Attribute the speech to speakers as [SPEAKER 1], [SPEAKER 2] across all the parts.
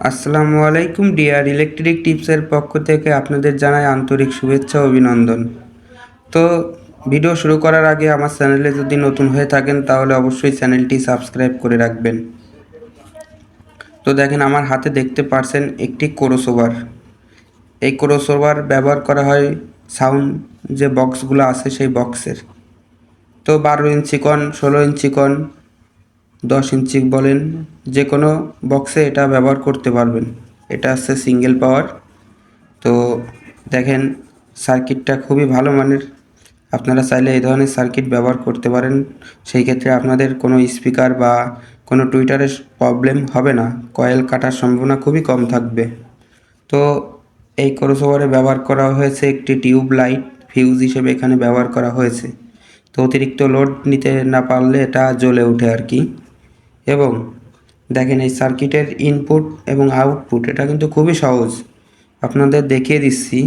[SPEAKER 1] আসসালামু আলাইকুম, deer electric টিপসের পক্ষ থেকে আপনাদের জানাই আন্তরিক শুভেচ্ছা অভিনন্দন। তো, ভিডিও শুরু করার আগে আমার চ্যানেলে যদি নতুন হয়ে থাকেন, তাহলে অবশ্যই চ্যানেলটি সাবস্ক্রাইব করে রাখবেন। তো, দেখেন আমার হাতে দেখতে পারছেন একটি ক্রোসওভার এই ক্রোসওভার ব্যবহার করা হয় সাউন্ড যে বক্সগুলো আছে সেই বক্সের। তো, বারো ইঞ্চি কন ষোলো ইঞ্চি কন দশ ইঞ্চি বলেন যে কোনো বক্সে এটা ব্যবহার করতে পারবেন। এটা হচ্ছে সিঙ্গেল পাওয়ার তো দেখেন সার্কিটটা খুবই ভালো মানের। আপনারা চাইলে এই ধরনের সার্কিট ব্যবহার করতে পারেন। সেই ক্ষেত্রে আপনাদের কোনো স্পিকার বা কোনো টুইটারের প্রবলেম হবে না। কয়েল কাটার সম্ভাবনা খুবই কম থাকবে। তো এই ক্রসওভারে ব্যবহার করা হয়েছে একটি টিউব লাইট ফিউজ হিসেবে এখানে ব্যবহার করা হয়েছে। তো অতিরিক্ত লোড নিতে না পারলে এটা জ্বলে ওঠে আর কি। এবং দেখেন এই সার্কিটের ইনপুট এবং আউটপুট এটা কিন্তু খুবই সহজ। আপনাদের দেখিয়ে দিচ্ছি।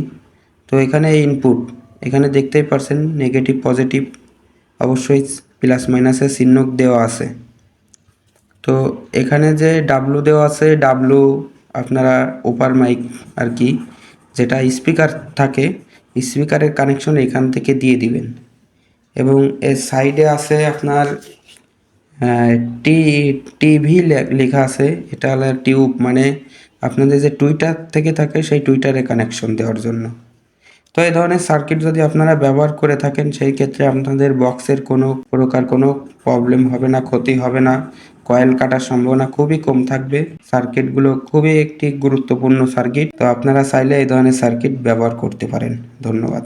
[SPEAKER 1] তো এখানে ইনপুট এখানে দেখতেই পারছেন নেগেটিভ পজিটিভ অবশ্যই প্লাস মাইনাসের চিহ্ন দেওয়া আছে। তো এখানে যে ডাব্লু দেওয়া আছে ডাব্লু আপনারা ওপার মাইক আর কি, যেটা স্পিকার থাকে স্পিকারের কানেকশন এখান থেকে দিয়ে দিবেন। এবং এর সাইডে আছে আপনার টি, টিভি লেখা আছে। এটা হলো টিউব মানে আপনাদের যে টুইটার থেকে থাকে, সেই টুইটারে কানেকশন দেওয়ার জন্য। তো এই ধরনের সার্কিট যদি আপনারা ব্যবহার করে থাকেন, সেই ক্ষেত্রে আপনাদের বক্সের কোনো প্রকার কোনো প্রবলেম হবে না, ক্ষতি হবে না। কয়েল কাটার সম্ভাবনা খুবই কম থাকবে। সার্কিটগুলো খুবই একটি গুরুত্বপূর্ণ সার্কিট তো আপনারা চাইলে এই ধরনের সার্কিট ব্যবহার করতে পারেন। ধন্যবাদ।